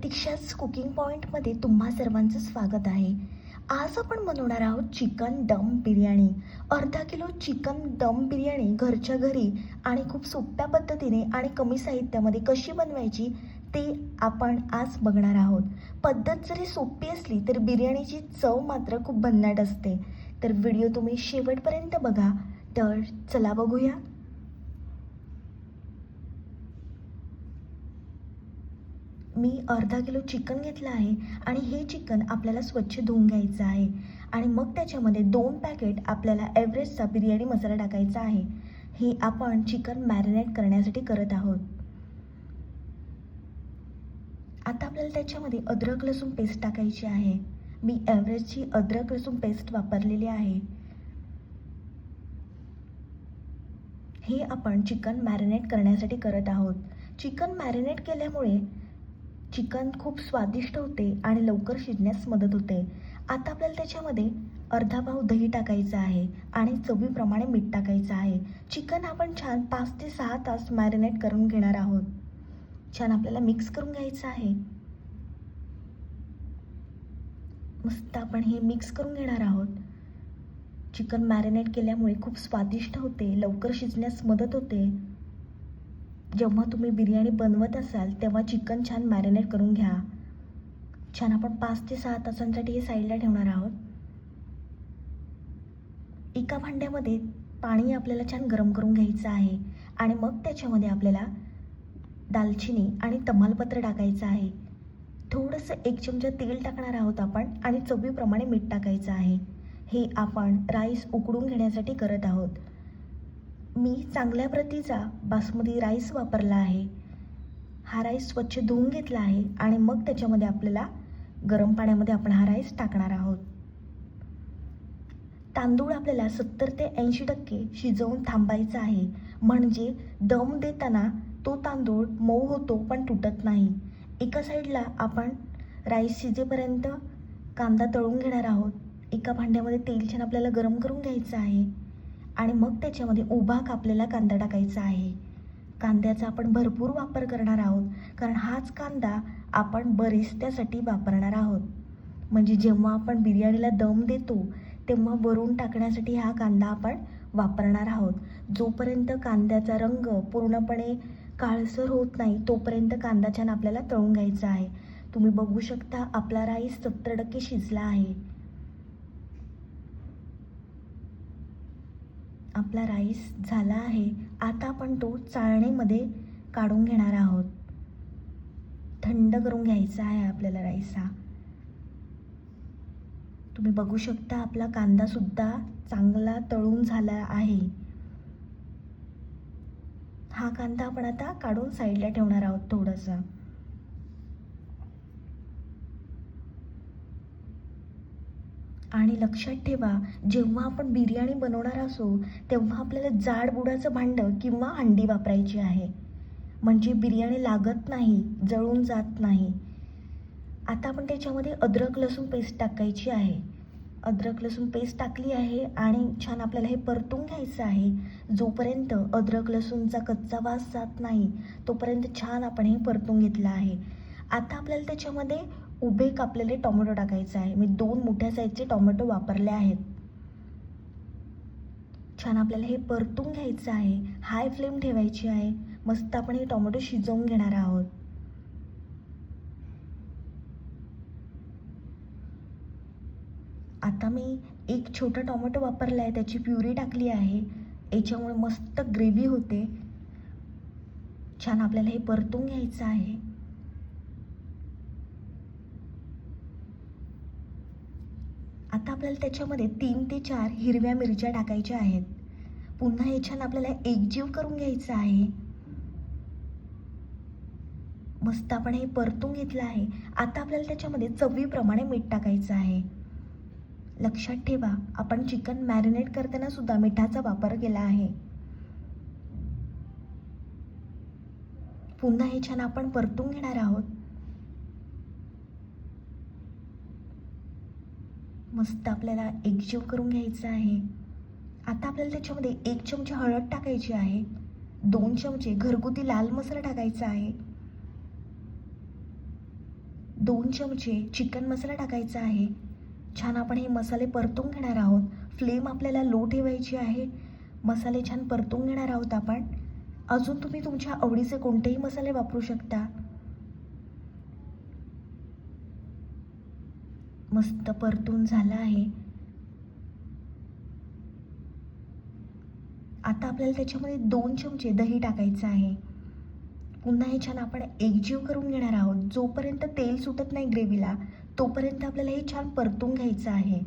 प्रतीक्षाच cooking पॉईंटमध्ये तुम्हा सर्वांचं स्वागत आहे. आज आपण बनवणार आहोत चिकन दम बिर्याणी. अर्धा किलो चिकन दम बिर्याणी घरच्या घरी आणि खूप सोप्या पद्धतीने आणि कमी साहित्यामध्ये कशी बनवायची ते आपण आज बघणार आहोत. पद्धत जरी सोपी असली तरी बिर्याणीची चव मात्र खूप भन्नाट असते. तर व्हिडिओ तुम्ही शेवटपर्यंत बघा. तर चला बघूया. मी अर्धा किलो चिकन घेतलं आहे आणि हे चिकन आपल्याला स्वच्छ धुवून घ्यायचं आहे. आणि मग त्याच्यामध्ये दोन पॅकेट आपल्याला एव्हरेस्टचा बिर्याणी मसाला टाकायचा आहे. हे आपण चिकन मॅरिनेट करण्यासाठी करत आहोत. आता आपल्याला त्याच्यामध्ये अद्रक लसूण पेस्ट टाकायची आहे. मी एव्हरेस्टची अद्रक लसूण पेस्ट वापरलेली आहे. हे आपण चिकन मॅरिनेट करण्यासाठी करत आहोत. चिकन मॅरिनेट केल्यामुळे चिकन खूप स्वादिष्ट होते आणि लवकर शिजण्यास मदत होते. आता आपल्याला त्याच्यामध्ये अर्धा भाव दही टाकायचं आहे आणि चवीप्रमाणे मीठ टाकायचं आहे. चिकन आपण छान पाच ते सहा तास मॅरिनेट करून घेणार आहोत. छान आपल्याला मिक्स करून घ्यायचं आहे. मस्त आपण हे मिक्स करून घेणार आहोत. चिकन मॅरिनेट केल्यामुळे खूप स्वादिष्ट होते लवकर शिजण्यास मदत होते. जेव्हा तुम्ही बिर्याणी बनवत असाल तेव्हा चिकन छान मॅरिनेट करून घ्या. छान आपण पाच ते सहा तासांसाठी हे साईडला ठेवणार आहोत. एका भांड्यामध्ये पाणी आपल्याला छान गरम करून घ्यायचं आहे आणि मग त्याच्यामध्ये आपल्याला दालचिनी आणि तमालपत्र टाकायचं आहे. थोडंसं एक चमचा तेल टाकणार आहोत आपण आणि चवीप्रमाणे मीठ टाकायचं आहे. हे आपण राईस उकडून घेण्यासाठी करत आहोत. मी चांगल्या प्रतीचा बासमती राईस वापरला आहे. हा राईस स्वच्छ धुवून घेतला आहे आणि मग त्याच्यामध्ये आपल्याला गरम पाण्यामध्ये आपण हा राईस टाकणार आहोत. तांदूळ आपल्याला सत्तर ते ऐंशी टक्के शिजवून थांबायचा आहे. म्हणजे दम देताना तो तांदूळ मऊ होतो पण तुटत नाही. एका साईडला आपण राईस शिजेपर्यंत कांदा तळून घेणार आहोत. एका भांड्यामध्ये तेल छान आपल्याला गरम करून घ्यायचं आहे. आणि मग त्याच्यामध्ये उभा कापलेला कांदा टाकायचा आहे. कांद्याचा आपण भरपूर वापर करणार आहोत कारण हाच कांदा आपण बरिस्त्यासाठी वापरणार आहोत. म्हणजे जेव्हा आपण बिर्याणीला दम देतो तेव्हा वरून टाकण्यासाठी हा कांदा आपण वापरणार आहोत. जोपर्यंत कांद्याचा रंग पूर्णपणे काळसर होत नाही तोपर्यंत कांदा छान आपल्याला तळून घ्यायचा आहे. तुम्ही बघू शकता आपला राईस सत्तर टक्के शिजला आहे. आपला राईस झाला आहे. आता आपण तो चाळणीमध्ये काढून घेणार आहोत. थंड करून घ्यायचा आहे आपल्याला राईस हा. तुम्ही बघू शकता आपला कांदासुद्धा चांगला तळून झाला आहे. हा कांदा आपण आता काढून साईडला ठेवणार आहोत थोडंसं. आणि लक्षात ठेवा जेव्हा आपण बिर्याणी बनवणार असो तेव्हा आपल्याला जाड बुडाचं भांडं किंवा हंडी वापरायची आहे. म्हणजे बिर्याणी लागत नाही जळून जात नाही. आता आपण त्याच्यामध्ये अद्रक लसूण पेस्ट टाकायची आहे. अद्रक लसूण पेस्ट टाकली आहे आणि छान आपल्याला हे परतून घ्यायचं आहे. जोपर्यंत अद्रक लसूणचा कच्चा वास जात नाही तोपर्यंत छान आपण हे परतून घेतलं आहे. आता आपल्याला त्याच्यामध्ये उभे कापलेले टोमॅटो टाकायचे आहे. मी दोन मोठ्या साईजचे टोमॅटो वापरले आहेत. छान आपल्याला हे परतून घ्यायचं आहे. हाय फ्लेम ठेवायची आहे. मस्त आपण हे टोमॅटो शिजवून घेणार आहोत. आता मी एक छोटा टोमॅटो वापरला आहे. त्याची प्युरी टाकली आहे. याच्यामुळे मस्त ग्रेव्ही होते. छान आपल्याला हे परतून घ्यायचं आहे. आता आपल्याला त्याच्यामध्ये तीन ते चार हिरव्या मिरच्या टाकायच्या आहेत. पुन्हा हे छान आपल्याला एकजीव करून घ्यायचं आहे. मस्त आपण हे परतून घेतलं आहे. आता आपल्याला त्याच्यामध्ये चवीप्रमाणे मीठ टाकायचं आहे. लक्षात ठेवा आपण चिकन मॅरिनेट करताना सुद्धा मिठाचा वापर केला आहे. पुन्हा हे छान आपण परतून घेणार आहोत. मस्त आपल्याला एकजीव करून घ्यायचं आहे. आता आपल्याला त्याच्यामध्ये एक चमचे हळद टाकायची आहे. दोन चमचे घरगुती लाल मसाला टाकायचा आहे. दोन चमचे चिकन मसाला टाकायचा आहे. छान आपण हे मसाले परतून घेणार आहोत. फ्लेम आपल्याला लो ठेवायची आहे. मसाले छान परतून घेणार आहोत आपण. अजून तुम्ही तुमच्या आवडीचे कोणतेही मसाले वापरू शकता. मस्त परतून झालं आहे. आता आपल्याला त्याच्यामध्ये दोन चमचे दही टाकायचं आहे. पुन्हा हे छान आपण एकजीव करून घेणार आहोत. जोपर्यंत तेल सुटत नाही ग्रेव्हीला तोपर्यंत आपल्याला हे छान परतून घ्यायचं आहे.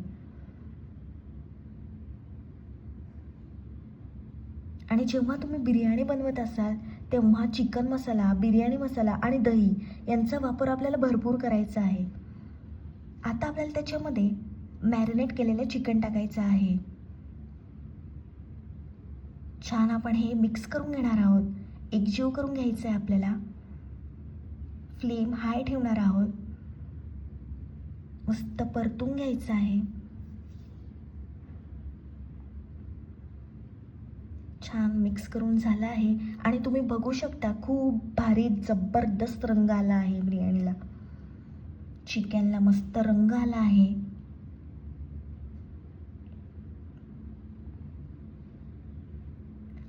आणि जेव्हा तुम्ही बिर्याणी बनवत असाल तेव्हा चिकन मसाला बिर्याणी मसाला आणि दही यांचा वापर आपल्याला भरपूर करायचा आहे. आता आपल्याला त्याच्यामध्ये मॅरिनेट केलेलं चिकन टाकायचं आहे. छान आपण हे मिक्स करून घेणार आहोत. एकजीव करून घ्यायचं आहे आपल्याला. फ्लेम हाय ठेवणार आहोत. मस्त परतून घ्यायचं आहे. छान मिक्स करून झालं आहे. आणि तुम्ही बघू शकता खूप भारी जबरदस्त रंग आला आहे बिर्याणीला. चिकनला मस्त रंग आला आहे.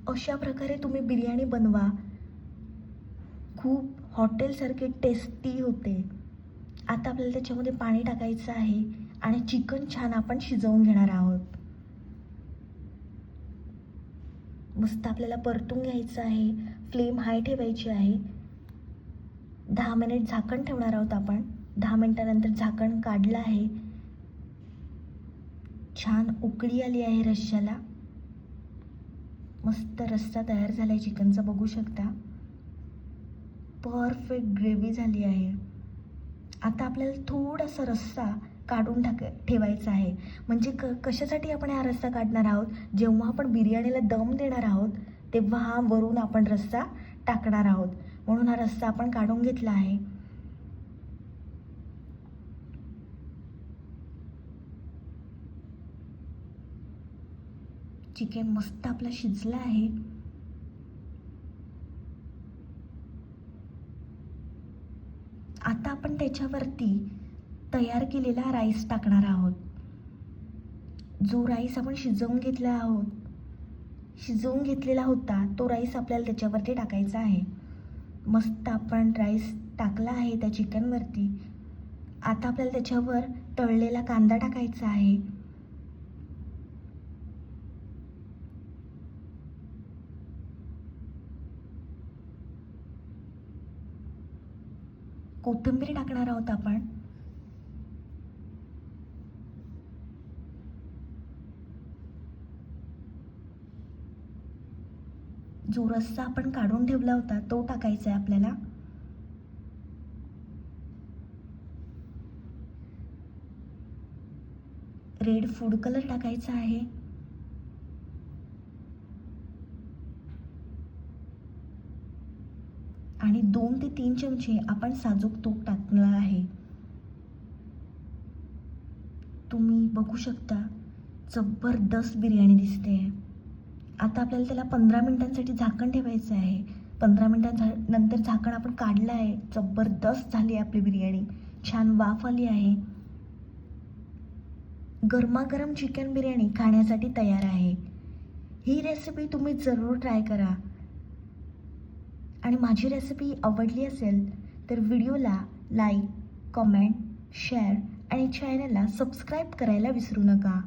अशा प्रकारे तुम्ही बिर्याणी बनवा. खूप हॉटेलसारखे टेस्टी होते. आता आपल्याला त्याच्यामध्ये पाणी टाकायचं आहे आणि चिकन छान आपण शिजवून घेणार आहोत. मस्त आपल्याला परतून घ्यायचं आहे. फ्लेम हाय ठेवायची आहे. दहा मिनिट झाकण ठेवणार आहोत आपण. दहा मिनटानंतर झाकण काढलं आहे. छान उकळी आली आहे रश्श्याला. मस्त रस्सा तयार झाला आहे चिकनचा बघू शकता. परफेक्ट ग्रेव्ही झाली आहे. आता आपल्याला थोडासा रस्सा काढून टाक ठेवायचा आहे. म्हणजे क कशासाठी आपण हा रस्सा काढणार आहोत? जेव्हा आपण बिर्याणीला दम देणार आहोत तेव्हा हा वरून आपण रस्सा टाकणार आहोत. म्हणून हा रस्सा आपण काढून घेतला आहे. चिकन मस्त आपला शिजला आहे. आता आपण त्याच्यावरती तयार केलेला राईस टाकणार आहोत. जो राईस आपण शिजवून घेतला आहोत शिजवून घेतलेला होता तो राईस आपल्याला त्याच्यावरती टाकायचा आहे. मस्त आपण राईस टाकला आहे त्या चिकनवरती. आता आपल्याला त्याच्यावर तळलेला कांदा टाकायचा आहे. कोथिंबीर टाकणार आहोत आपण. जो रस्सा आपण काढून ठेवला होता तो टाकायचा आहे आपल्याला. रेड फूड कलर टाकायचा आहे. आणि दोन ते तीन चमचे आपण साजूक तूप टाकलं आहे. तुम्ही बघू शकता जबरदस्त बिर्याणी दिसते. आता आपल्याला त्याला पंधरा मिनिटांसाठी झाकण ठेवायचं आहे. पंधरा मिनिटां झा नंतर झाकण आपण काढलं आहे. जबरदस्त झाली आहे आपली बिर्याणी. छान वाफ आली आहे. गरमागरम चिकन बिर्याणी खाण्यासाठी तयार आहे. ही रेसिपी तुम्ही जरूर ट्राय करा. आणि माझी रेसिपी आवडली असेल तर व्हिडिओला लाईक कमेंट शेअर आणि चॅनलला सबस्क्राईब करायला विसरू नका.